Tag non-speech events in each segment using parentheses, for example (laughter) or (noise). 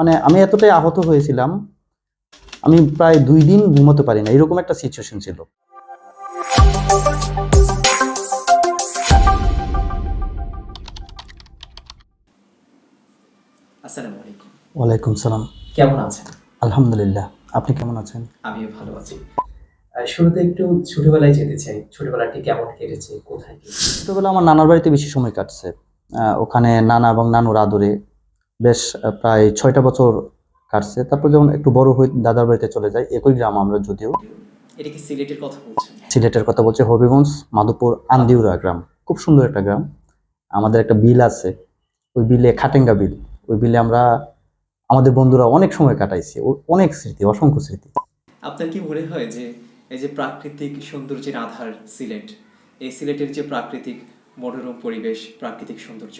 মানে আমি এতটাই আহত হয়েছিলাম আমি প্রায় দুই দিন ঘুমোতে পারি না এরকম একটা সিচুয়েশন ছিল। আসসালামু আলাইকুম। ওয়ালাইকুম সালাম। কেমন আছেন? আলহামদুলিল্লাহ। আপনি কেমন আছেন? আমিও ভালো আছি। শুরুতে একটু ছোটবেলায় যেতে চাই। ছোটবেলাটি কেমন কেটেছে? কোথায় ছোটবেলা আমার নানার বাড়িতে বেশি সময় কাটছে। আহ, ওখানে নানা এবং নানুর আদরে বেশ প্রায় ছয়টা বছর কাটছে। তারপর যখন একটু বড় হয়ে দাদার বাড়িতে চলে যাই একই গ্রাম আমরা যদিও। এটা কি সিলেটের কথা বলছেন? সিলেটের কথা বলছে হবিগঞ্জ মাধবপুর আন্দিউরা গ্রাম। খুব সুন্দর একটা গ্রাম। আমাদের একটা বিল আছে ওই বিলে খাটেঙ্গা বিল। ওই বিলে আমরা আমাদের বন্ধুরা অনেক সময় কাটাইছি। অনেক স্মৃতি অসংখ্য স্মৃতি। আপনার কি মনে হয় যে এই যে প্রাকৃতিক সৌন্দর্যের আধার সিলেট এই সিলেটের যে প্রাকৃতিক মনোরম পরিবেশ প্রাকৃতিক সৌন্দর্য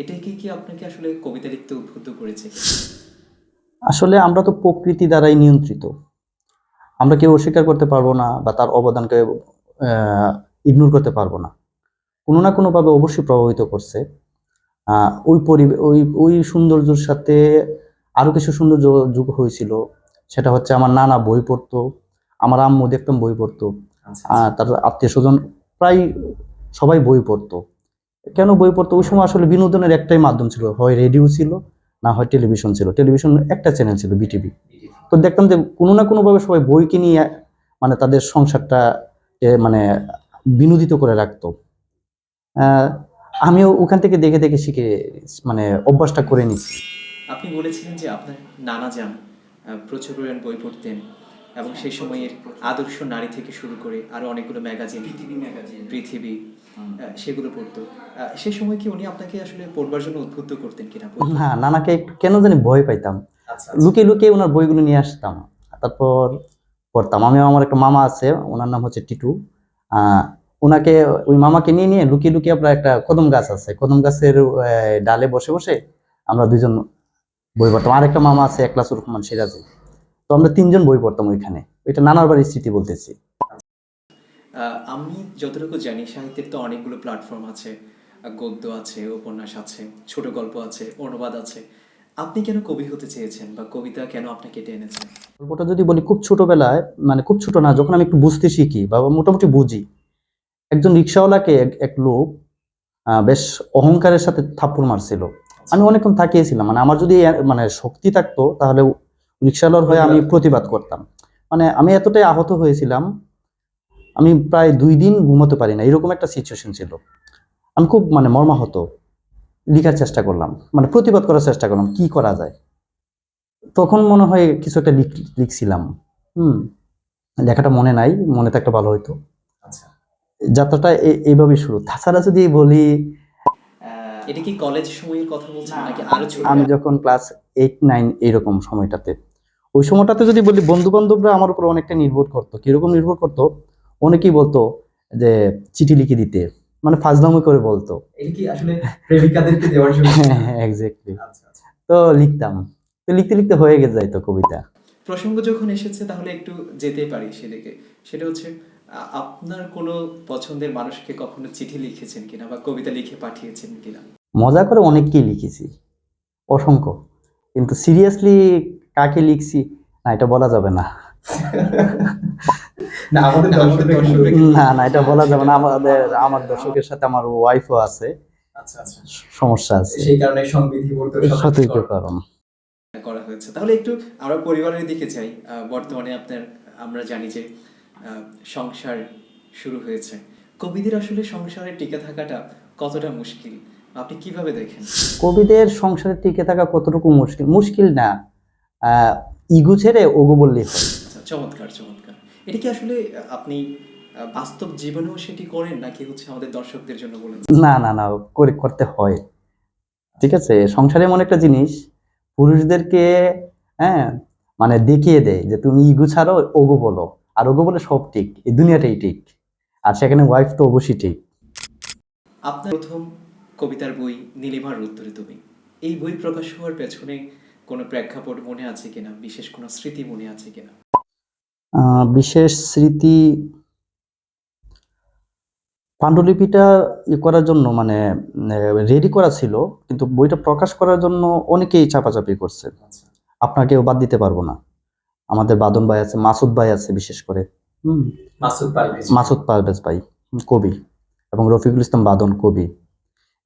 এটাই কি কি আপনাকে আসলে কবিতা লিখতে উদ্বুদ্ধ করেছে? আসলে আমরা তো প্রকৃতি দ্বারাই নিয়ন্ত্রিত। আমরা কেউ অস্বীকার করতে পারব না বা তার অবদানকে ইগনোর করতে পারব না। কোনো না কোনোভাবে অবশ্যই প্রভাবিত করছে। ওই পরিবেশ ওই ওই সৌন্দর্যর সাথে আরও কিছু সৌন্দর্য যুগ হয়েছিল। সেটা হচ্ছে আমার নানা বই পড়তো আমার আম্মু দেখতাম বই পড়তো। আচ্ছা। তার আত্মীয় স্বজন প্রায় সবাই বই পড়তো। কেন বই পড়তো? ওই সময় আসলে বিনোদনের একটাই মাধ্যম ছিল হয় রেডিও ছিল না হয় টেলিভিশন ছিল। টেলিভিশন একটা চ্যানেল ছিল বিটিভি তো দেখতাম যে কোনো না কোনোভাবে সবাই বইকে নিয়ে মানে তাদের সংসারটা মানে বিনোদিত করে রাখতো। আহ, আমিও ওখান থেকে দেখে দেখে শিখে মানে অভ্যাসটা করে নিচ্ছি আপনি বলেছিলেন যে আপনার নানা যান প্রচুর পরিমাণ বই পড়তেন এবং সেই সময়ের আদর্শ নারী থেকে শুরু করে আরও অনেকগুলো ম্যাগাজিন পৃথিবী ম্যাগাজিন পৃথিবী সেগুলো পড়তো। সেই সময় কি উনি আপনাকে আসলে পড়বার জন্য উদ্বুদ্ধ করতেন কিনা না নানাকে একটু কেন জানি ভয় পাইতাম। আচ্ছা লুকিয়ে লুকিয়ে ওনার বইগুলো নিয়ে আসতাম। তারপর পড়তাম। আমি আমার একটা মামা আছে ওনার নাম হচ্ছে টিটু। ওনাকে ওই মামাকে নিয়ে নিয়ে লুকিয়ে লুকিয়ে আপনার একটা কদম গাছ আছে। কদম গাছের ডালে বসে বসে আমরা দুজন বই পড়তাম। আর একটা মামা আছে একলাসুর রহমান সিরাজি। তো আমরা তিনজন বই পড়তাম ওইখানে। এটা নানার বাড়ির স্মৃতি বলতেছি। আমি যতটুকু জানি সাহিত্যের তো অনেকগুলো প্ল্যাটফর্ম আছে। গদ্য আছে উপন্যাস আছে ছোট গল্প আছে অনুবাদ আছে। আপনি কেন কবি হতে চেয়েছেন বা কবিতা কেন আপনাকে টেনে এনেছে গল্পটা যদি বলি খুব ছোটবেলায় মানে খুব ছোট না যখন আমি একটু বুঝতে শিখি বা মোটামুটি বুঝি একজন রিক্সাওয়ালাকে এক- লোক বেশ অহংকারের সাথে থাপ্পড় মারছিল। আমি অনেকক্ষণ থাকিয়েছিলাম মানে আমার যদি মানে শক্তি থাকতো তাহলে রিক্সাওয়ালার হয়ে আমি প্রতিবাদ করতাম। মানে আমি এতটাই আহত হয়েছিলাম আমি প্রায় দুই দিন ঘুমোতে পারি না। এরকম একটা সিচুয়েশন ছিল। আমি খুব মানে মর্মাহত। লিখার চেষ্টা করলাম। মানে প্রতিবাদ করার চেষ্টা করলাম কি করা যায়? তখন মনে হয় কিছু একটা লিখ- লিখছিলাম। হুম লেখাটা মনে নাই মনে তো একটা ভালো হইতো। আচ্ছা। যাত্রাটা এ- এইভাবেই শুরু। তাছাড়া যদি বলি এটা কি কলেজ সময়ের কথা বলছেন নাকি আরও ছোট? আমি যখন ক্লাস এইট নাইন এইরকম সময়টাতে ওই সময়টাতে যদি বলি বন্ধু বান্ধবরা আমার উপর অনেকটা নির্ভর করতো। কীরকম নির্ভর করতো? অনেকেই বলতো যে চিঠি লিখে দিতে মানে ফাজলামি করে বলতো। জন্য এক্স্যাক্টলি আচ্ছা আচ্ছা। তো লিখতাম। তো লিখতে লিখতে হয়ে গেছে যাইতো কবিতা। প্রসঙ্গ যখন এসেছে তাহলে একটু যেতে পারি সেদিকে। সেটা হচ্ছে আপনার কোনো পছন্দের মানুষকে কখনো চিঠি লিখেছেন কিনা বা কবিতা লিখে পাঠিয়েছেন কিনা? মজা করে অনেককেই লিখেছি। অসংখ্য। কিন্তু সিরিয়াসলি কাকে লিখছি? না এটা বলা যাবে না। (laughs) না না না এটা বলা যাবে না। আমাদের আমার দর্শকের সাথে আমার ওয়াইফও আছে। আচ্ছা আচ্ছা। সমস্যা আছে। সেই কারণে সতর্কীকরণ করা হয়েছে। তাহলে একটু আমরা পরিবারের দিকে যাই। বর্তমানে আপনার আমরা জানি যে আহ, সংসার শুরু হয়েছে। কবিদের আসলে সংসারে টিকে থাকাটা কতটা মুশকিল? আপনি কীভাবে দেখেন? কবিদের সংসারে টিকে থাকা কতটুকু মুশকিল? মুশকিল না। আহ, ইগু ছেড়ে ওগু বললেই হয়। আচ্ছা, চমৎকার চমৎকার। এটা কি আসলে আপনি বাস্তব জীবনেও সেটি করেন নাকি হচ্ছে আমাদের দর্শকদের জন্য বলেন? না না না করে করতে হয়। ঠিক আছে? সংসারে এমন একটা জিনিস পুরুষদেরকে হ্যাঁ মানে দেখিয়ে দেয় যে তুমি ইগু ছাড়ো ওগো বলো। আর ওগো বলে সব ঠিক এই দুনিয়াটাই ঠিক। আর সেখানে ওয়াইফ তো অবশ্যই ঠিক। আপনার প্রথম কবিতার বই নীলিমার উত্তরে তুমি। এই বই প্রকাশ হওয়ার পেছনে কোনো প্রেক্ষাপট মনে আছে কিনা? বিশেষ কোনো স্মৃতি মনে আছে কিনা? বিশেষ স্মৃতি পাণ্ডুলিপিটা ই করার জন্য মানে রেডি করা ছিল কিন্তু বইটা প্রকাশ করার জন্য অনেকেই চাপাচাপি করছে। আপনাকেও বাদ দিতে পারব না। আমাদের বাদন ভাই আছে মাসুদ ভাই আছে বিশেষ করে। হুম। মাসুদ পারভেজ। মাসুদ পারভেজ ভাই কবি এবং রফিকুল ইসলাম বাদন কবি।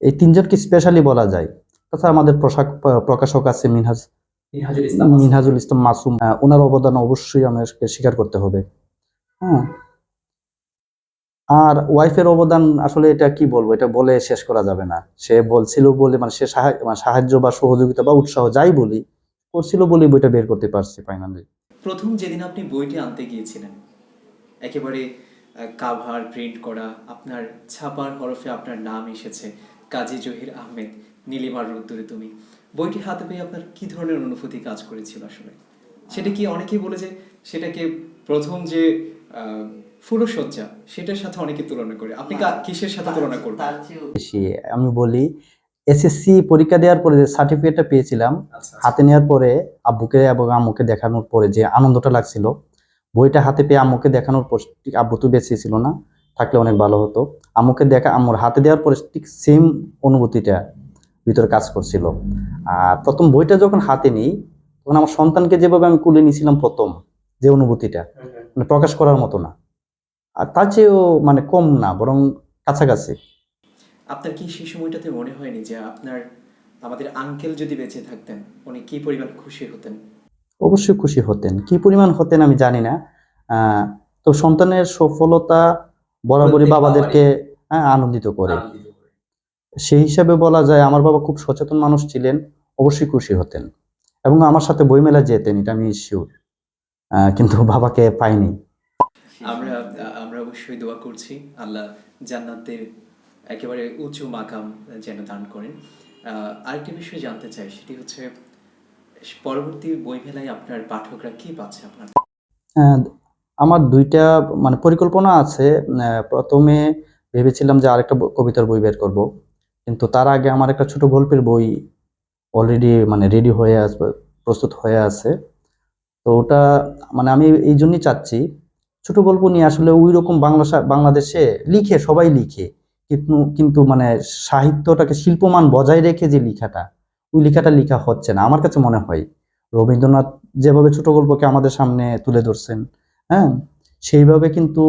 এই তিনজনকে স্পেশালি বলা যায়। তাছাড়া আমাদের প্রশাক প্রকাশক আছে মিনহাজ মিনহাজুল ইসলাম মাসুম। ওনার অবদান অবশ্যই আমাদেরকে স্বীকার করতে হবে। হ্যাঁ। আর ওয়াইফের অবদান আসলে এটা কি বলব? এটা বলে শেষ করা যাবে না। সে বলছিল বলে মানে সে সাহা- মানে সাহায্য বা সহযোগিতা বা উৎসাহ যাই বলি করছিল বলে বইটা বের করতে পারছি ফাইনালি প্রথম যেদিন আপনি বইটি আনতে গিয়েছিলেন একেবারে কাভার প্রিন্ট করা আপনার ছাপার হরফে আপনার নাম এসেছে কাজী জহির আহমেদ নীলিমার রোদ্দুরে তুমি। বইটি হাতে পেয়ে আপনার কি ধরনের অনুভূতি কাজ করেছিল আসলে? সেটা কি অনেকেই বলে যে সেটাকে প্রথম যে ফুলসজ্জা সেটার সাথে অনেকে তুলনা করে। আপনি কিসের সাথে তুলনা করবেন? বেশি। আমি বলি এসএসসি পরীক্ষা দেওয়ার পরে যে সার্টিফিকেটটা পেয়েছিলাম আচ্ছা হাতে নেওয়ার পরে আব্বুকে এবং আম্মুকে দেখানোর পরে যে আনন্দটা লাগছিল বইটা হাতে পেয়ে আম্মুকে দেখানোর পর আব্বু তো বেঁচে ছিল না থাকলে অনেক ভালো হতো। আম্মুকে দেখা আম্মুর হাতে দেওয়ার পরে ঠিক সেম অনুভূতিটা ভিতরে কাজ করছিল। আর প্রথম বইটা যখন হাতে নিই তখন আমার সন্তানকে যেভাবে আমি কুলে নিয়েছিলাম প্রথম যে অনুভূতিটা। মানে প্রকাশ করার মতো না। আর তার চেয়েও মানে কম না বরং কাছাকাছি। আপনার কি সেই সময়টাতে মনে হয়নি যে আপনার আমাদের আঙ্কেল যদি বেঁচে থাকতেন উনি কি পরিমাণ খুশি হতেন? অবশ্যই খুশি হতেন। কি পরিমাণ হতেন আমি জানি না। আহ, তো সন্তানের সফলতা বরাবরই বাবাদেরকে হ্যাঁ, আনন্দিত করে। সেই হিসাবে বলা যায় আমার বাবা খুব সচেতন মানুষ ছিলেন অবশ্যই খুশি হতেন এবং আমার সাথে বইমেলা যেতেন এটা আমি শিওর কিন্তু বাবাকে পাইনি। আমরা আমরা অবশ্যই দোয়া করছি আল্লাহ জান্নাতের একেবারে উঁচু মাকাম যেন দান করেন। আরেকটি বিষয় জানতে চাই সেটি হচ্ছে পরবর্তী বই মেলায় আপনার পাঠকরা কি পাচ্ছে আপনার? আমার দুইটা মানে পরিকল্পনা আছে। প্রথমে ভেবেছিলাম যে আরেকটা কবিতার বই বের করব। কিন্তু তার আগে আমার একটা ছোট গল্পের বই অলরেডি মানে রেডি হয়ে আসবে প্রস্তুত হয়ে আছে। তো ওটা মানে আমি এই জন্যই চাচ্ছি, ছোট গল্প নিয়ে আসলে ওই রকম বাংলা বাংলাদেশে লিখে, সবাই লিখে, কিন্তু কিন্তু মানে সাহিত্যটাকে শিল্পমান বজায় রেখে যে লিখাটা, ওই লিখাটা লেখা হচ্ছে না, আমার কাছে মনে হয়। রবীন্দ্রনাথ যেভাবে ছোট গল্পকে আমাদের সামনে তুলে ধরছেন হ্যাঁ সেইভাবে কিন্তু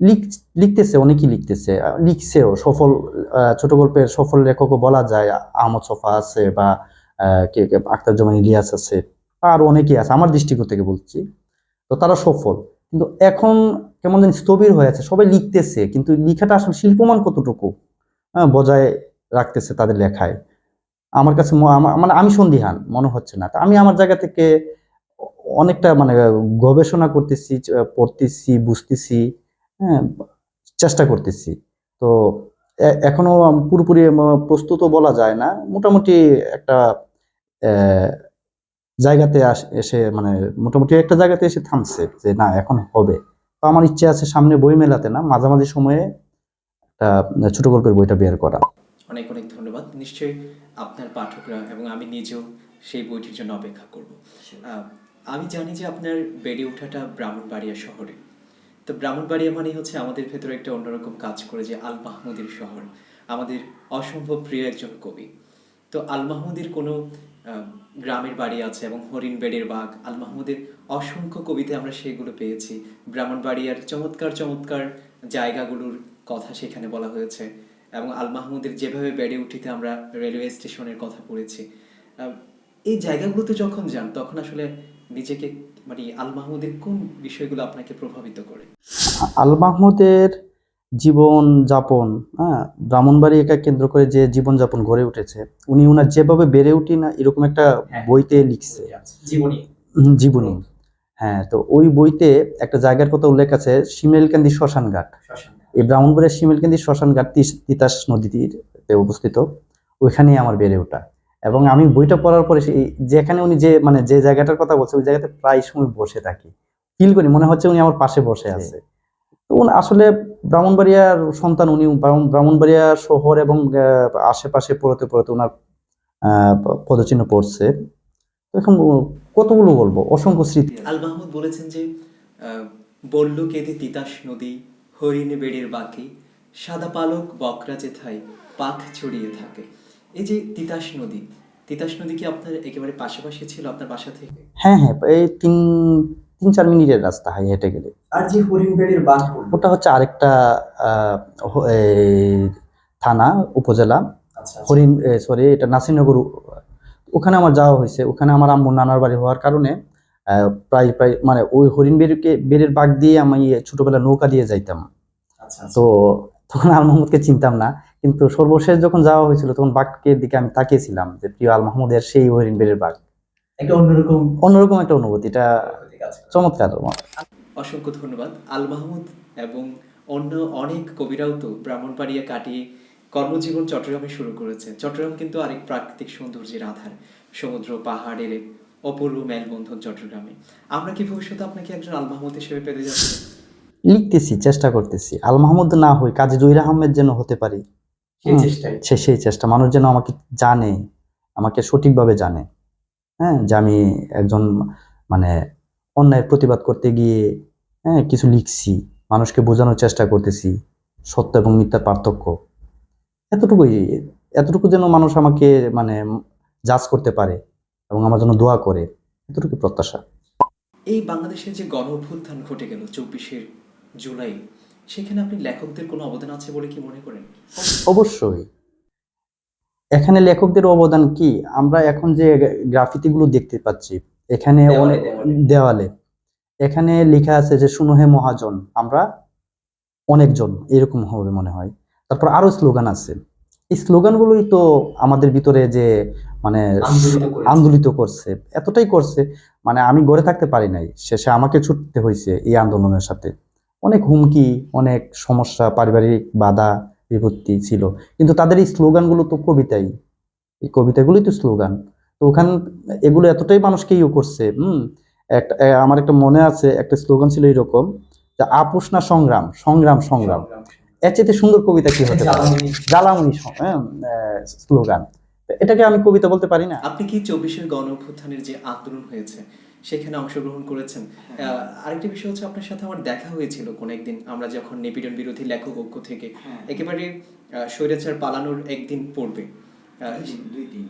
লিখ লিখতেছে অনেকেই লিখতেছে। লিখছেও সফল ছোট গল্পের সফল লেখকও বলা যায়। আহমদ সফা আছে বা কে কে আখতার জামান ইলিয়াস আছে। আর অনেকেই আছে আমার দৃষ্টিকোণ থেকে বলছি। তো তারা সফল। কিন্তু এখন কেমন যেন স্থবির হয়ে আছে সবাই লিখতেছে কিন্তু লেখাটা আসলে শিল্পমান কতটুকু হ্যাঁ, বজায় রাখতেছে তাদের লেখায়? আমার কাছে মানে আমি সন্দিহান মনে হচ্ছে না। আমি আমার জায়গা থেকে অনেকটা মানে গবেষণা করতেছি পড়তেছি বুঝতেছি। হ্যাঁ চেষ্টা করতেছি। তো এখনও পুরোপুরি প্রস্তুত বলা যায় না। মোটামুটি একটা জায়গাতে এসে মানে মোটামুটি একটা জায়গাতে এসে থামছে যে না এখন হবে। তো আমার ইচ্ছে আছে সামনে বই মেলাতে না মাঝামাঝি সময়ে একটা ছোট গল্পের বইটা বের করা। অনেক অনেক ধন্যবাদ। নিশ্চয়ই আপনার পাঠকরা এবং আমি নিজেও সেই বইটির জন্য অপেক্ষা করব। আমি জানি যে আপনার বেড়ে ওঠাটা ব্রাহ্মণবাড়িয়া শহরে। তো ব্রাহ্মণবাড়িয়া মানে হচ্ছে আমাদের ভেতরে একটা অন্যরকম কাজ করে যে আল মাহমুদের শহর, আমাদের অসম্ভব প্রিয় একজন কবি। তো আল মাহমুদের কোনো গ্রামের বাড়ি আছে এবং হরিণ বেড়ের বাঘ আল মাহমুদের অসংখ্য কবিতা আমরা সেগুলো পেয়েছি। ব্রাহ্মণবাড়িয়ার চমৎকার চমৎকার জায়গাগুলোর কথা সেখানে বলা হয়েছে এবং আল মাহমুদের যেভাবে বেড়ে উঠিতে আমরা রেলওয়ে স্টেশনের কথা পড়েছি। এই জায়গাগুলোতে যখন যান, তখন আসলে নিজেকে মানে আল মাহমুদের কোন বিষয়গুলো আপনাকে প্রভাবিত করে? আল মাহমুদের জীবন যাপন হ্যাঁ ব্রাহ্মণবাড়িয়াকে কেন্দ্র করে যে জীবন যাপন গড়ে উঠেছে উনি উনার যেভাবে বেড়ে উঠি না এরকম একটা হ্যাঁ। বইতে লিখছে। জীবনী? জীবনী। হ্যাঁ তো ওই বইতে একটা জায়গার কথা উল্লেখ আছে শিমেলকান্দি শ্মশান ঘাট এই ব্রাহ্মণবাড়িয়ার শিমেলকান্দি শ্মশান ঘাট তিতাস নদীতে অবস্থিত ওইখানেই আমার বেড়ে ওঠা। এবং আমি বইটা পড়ার পরে যেখানে উনি যে মানে যে জায়গাটার কথা বলছে ওই জায়গাতে প্রায় সময় বসে থাকি। ফিল করি মনে হচ্ছে উনি আমার পাশে বসে আছে। তো উনি আসলে ব্রাহ্মণবাড়িয়ার সন্তান উনি ব্রাহ্মণ- ব্রাহ্মণবাড়িয়া শহর এবং আশেপাশে পড়তে পড়তে ওনার পদচিহ্ন পড়ছে। এখন কতগুলো বলব? অসংখ্য স্মৃতি। আল মাহমুদ বলেছেন যে বলল কেঁদে তিতাস নদী হরিণ বেড়ের বাকি সাদা পালক বকরা যেথায় পাখ ছড়িয়ে থাকে। এই যে তিতাস নদী তিতাস নদী কি আপনার একেবারে পাশাপাশি ছিল আপনার বাসা থেকে? হ্যাঁ হ্যাঁ এই তিন তিন চার মিনিটের রাস্তা হাই হেঁটে গেলে। আর যে হরিণবেড়ের বাঁধ ওটা হচ্ছে আরেকটা থানা উপজেলা। আচ্ছা হরিণ সরি এটা নাসিরনগর ওখানে আমার যাওয়া হয়েছে। ওখানে আমার আম্মু নানার বাড়ি হওয়ার কারণে প্রায় প্রায় মানে ওই হরিণ বেরকে বেরের বাগ দিয়ে আমি ছোটবেলা নৌকা দিয়ে যাইতাম। আচ্ছা তো তখন আল মাহমুদকে চিনতাম না। কিন্তু সর্বশেষ যখন যাওয়া হয়েছিল তখন বাঘকে দিকে আমি তাকিয়েছিলাম যে প্রিয় আল মাহমুদের সেই হরিণ বেরের বাঘ। একটা অন্যরকম অন্যরকম একটা অনুভূতি এটা। চমৎকার। অসংখ্য ধন্যবাদ। আল মাহমুদ এবং অন্য অনেক কবিরাও তো ব্রাহ্মণবাড়িয়া কাটিয়ে কর্মজীবন চট্টগ্রামে শুরু করেছে চট্টগ্রাম কিন্তু আরেক প্রাকৃতিক সৌন্দর্যের আধার সমুদ্র পাহাড়ের অপূর্ব মেলবন্ধন চট্টগ্রামে। আমরা কি ভবিষ্যতে আপনাকে একজন আল মাহমুদ হিসেবে পেতে যাচ্ছি? লিখতেছি চেষ্টা করতেছি। আল মাহমুদ না হই কাজী জহির আহমেদ যেন হতে পারি সে সেই চেষ্টা। মানুষ যেন আমাকে জানে আমাকে সঠিকভাবে জানে। হ্যাঁ যে আমি একজন মানে অন্যায়ের প্রতিবাদ করতে গিয়ে হ্যাঁ কিছু লিখছি মানুষকে বোঝানোর চেষ্টা করতেছি সত্য এবং মিথ্যার পার্থক্য। এতটুকুই এতটুকু যেন মানুষ আমাকে মানে জাজ করতে পারে এবং আমার জন্য দোয়া করে এতটুকু প্রত্যাশা। এই বাংলাদেশের যে গণ অভ্যুত্থান ঘটে গেল চব্বিশের জুলাই সেখানে আপনি লেখকদের কোনো অবদান আছে বলে কি মনে করেন? অবশ্যই। এখানে লেখকদের অবদান কি? আমরা এখন যে গ্রাফিতিগুলো দেখতে পাচ্ছি এখানে দেওয়ালে, এখানে লেখা আছে যে শুনো হে মহাজন আমরা অনেকজন। এরকম হবে মনে হয়। তারপর আরও স্লোগান আছে। এই স্লোগানগুলোই তো আমাদের ভিতরে যে মানে আন্দোলিত আন্দোলিত করছে। এতটাই করছে। মানে আমি গড়ে থাকতে পারি নাই। শেষে আমাকে ছুটতে হয়েছে এই আন্দোলনের সাথে। অনেক হুমকি অনেক সমস্যা পারিবারিক বাধা বিপত্তি ছিল। কিন্তু তাদের এই স্লোগানগুলো তো কবিতাই। এই কবিতাগুলোই তো স্লোগান। তো ওখান এগুলো এতটাই মানুষকে ইয়ে করছে হুম একটা আমার একটা মনে আছে একটা স্লোগান ছিল এরকম যে আপোষ না সংগ্রাম সংগ্রাম সংগ্রাম। এর চাইতে সুন্দর কবিতা কি হতে পারে। জ্বালামণি হ্যাঁ, স্লোগান। এটাকে আমি কবিতা বলতে পারি না? আপনি কি চব্বিশের গণ অভ্যুত্থানের যে আন্দোলন হয়েছে সেখানে অংশগ্রহণ করেছেন। আহ, আরেকটি বিষয় হচ্ছে আপনার সাথে আমার দেখা হয়েছিল কোন একদিন আমরা যখন নিপীড়ন বিরোধী লেখক ঐক্য থেকে একেবারে স্বৈরাচার পালানোর একদিন পড়বে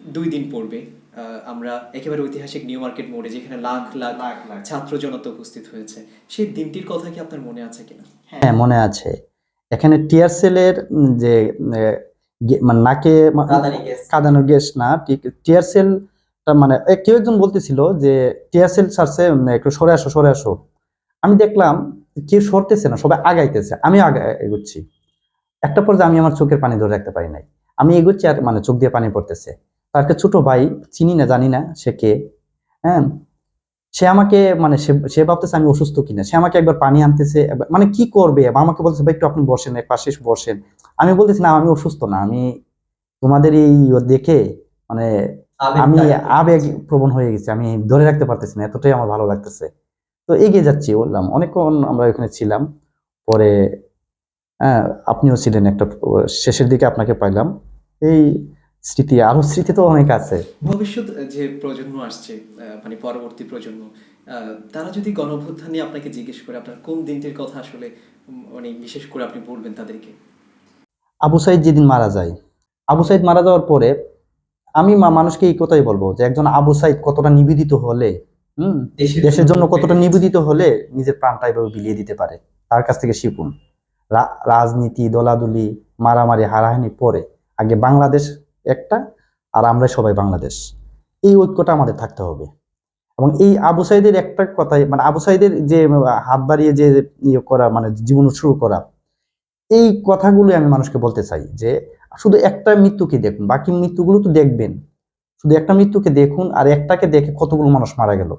দুই দিন পড়বে আমরা একেবারে ঐতিহাসিক নিউ মার্কেট মোড়ে যেখানে লাখ লাখ লাখ লাখ। ছাত্র জনতা উপস্থিত হয়েছে। সেই দিনটির কথা কি আপনার মনে আছে কিনা? হ্যাঁ। মনে আছে। এখানে টিয়ার সেলের যে মানে নাকে কাঁদানি গ্যাস। না টিয়ার সেলটা মানে কেউ একজন বলতেছিল যে ছাড়ছে উম, একটু সরে আসো সরে আসো। আমি দেখলাম কেউ সরতেছে না সবাই আগাইতেছে। আমি আগা এগোচ্ছি। একটা পর্যায়ে আমি আমার চোখের পানি ধরে রাখতে পারি নাই। আমি এগুচ্ছি আর মানে চোখ দিয়ে পানি পড়তেছে। তার একটা ছোট ভাই চিনি না জানি না সে কে হ্যাঁ? সে আমাকে মানে সে ভাবতেছে আমি অসুস্থ কিনা। সে আমাকে একবার পানি আনতেছে মানে কি করবে? আমাকে বলতেছে ভাই একটু আপনি বসেন এক পাশে বসেন। আমি বলতেছি না আমি অসুস্থ না আমি তোমাদের এই ইয়ে দেখে মানে আমি আবেগ প্রবণ হয়ে গেছি আমি ধরে রাখতে পারতেছি না এতটাই আমার ভালো লাগতেছে। তো এগিয়ে যাচ্ছি বললাম অনেকক্ষণ আমরা ওখানে ছিলাম পরে হ্যাঁ আপনিও ছিলেন একটা শেষের দিকে আপনাকে পাইলাম। এই স্মৃতি আরও স্মৃতি তো অনেক আছে। ভবিষ্যৎ যে প্রজন্ম আসছে আহ, মানে পরবর্তী প্রজন্ম আহ, তারা যদি গণ নিয়ে আপনাকে জিজ্ঞেস করে আপনার কোন দিনটির কথা আসলে মানে বিশেষ করে আপনি বলবেন তাদেরকে? আবু সাইদ যেদিন মারা যায় আবু সাইদ মারা যাওয়ার পরে আমি মানুষকে এই কথাই বলব যে একজন আবু সাইদ কতটা নিবেদিত হলে হুম দেশের জন্য কতটা নিবেদিত হলে নিজের প্রাণটা এভাবে বিলিয়ে দিতে পারে। তার কাছ থেকে শিখুন। রাজনীতি দলাদলি মারামারি হারাহানি পরে আগে বাংলাদেশ একটা আর আমরা সবাই বাংলাদেশ। এই ঐক্যটা আমাদের থাকতে হবে। এবং এই আবু সাইদের একটা কথাই মানে আবু সাইদের যে হাত বাড়িয়ে যে ইয়ে করা মানে জীবন শুরু করা এই কথাগুলো আমি মানুষকে বলতে চাই যে শুধু একটা মৃত্যুকে দেখুন বাকি মৃত্যুগুলো তো দেখবেন। শুধু একটা মৃত্যুকে দেখুন আর একটাকে দেখে কতগুলো মানুষ মারা গেল।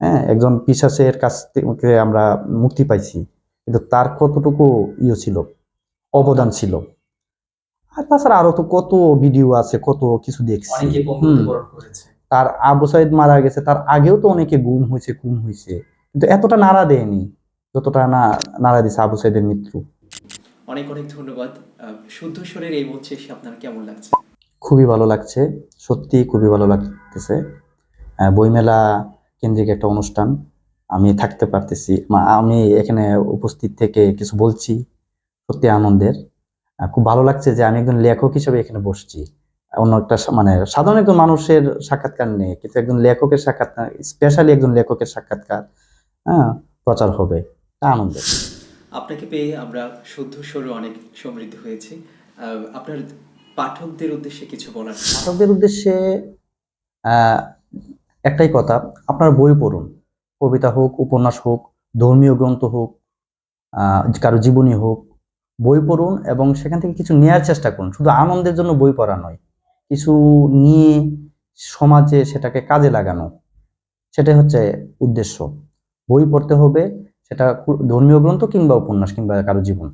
হ্যাঁ একজন পিসাসের কাছ থেকে আমরা মুক্তি পাইছি কিন্তু তার কতটুকু ইয়ে ছিল অবদান ছিল। আর তাছাড়া আরও তো কত ভিডিও আছে কত কিছু দেখছি। হুম। তার আবু সাইদ মারা গেছে তার আগেও তো অনেকে গুম হয়েছে খুন হয়েছে কিন্তু এতটা নাড়া দেয়নি যতটা না নাড়া দিছে আবু সাইদের মৃত্যু। অনেক অনেক ধন্যবাদ। শুদ্ধ স্বরের এই মঞ্চে এসে আপনার কেমন লাগছে? খুবই ভালো লাগছে সত্যি খুবই ভালো লাগতেছে। বইমেলা কেন্দ্রিক একটা অনুষ্ঠান, আমি থাকতে পারতেছি আমি এখানে উপস্থিত থেকে কিছু বলছি সত্যি আনন্দের। খুব ভালো লাগছে যে আমি একজন লেখক হিসেবে এখানে বসছি। অন্য একটা মানে সাধারণ একজন মানুষের সাক্ষাৎকার নেই, কিন্তু একজন লেখকের সাক্ষাৎকার, স্পেশালি একজন লেখকের সাক্ষাৎকার হ্যাঁ প্রচার হবে। তা আনন্দের। আপনাকে পেয়ে আমরা শুদ্ধ স্বরে অনেক সমৃদ্ধ হয়েছি। আপনার পাঠকদের উদ্দেশ্যে কিছু বলার পাঠকদের উদ্দেশ্যে একটাই কথা, আপনার বই পড়ুন। কবিতা হোক, উপন্যাস হোক, ধর্মীয় গ্রন্থ হোক কারও জীবনী হোক, বই পড়ুন এবং সেখান থেকে কিছু নেয়ার চেষ্টা করুন। শুধু আনন্দের জন্য বই পড়া নয়, কিছু নিয়ে সমাজে সেটাকে কাজে লাগানো, সেটাই হচ্ছে উদ্দেশ্য। বই পড়তে হবে সেটা ধর্মীয় গ্রন্থ কিংবা উপন্যাস কিংবা কারও জীবন।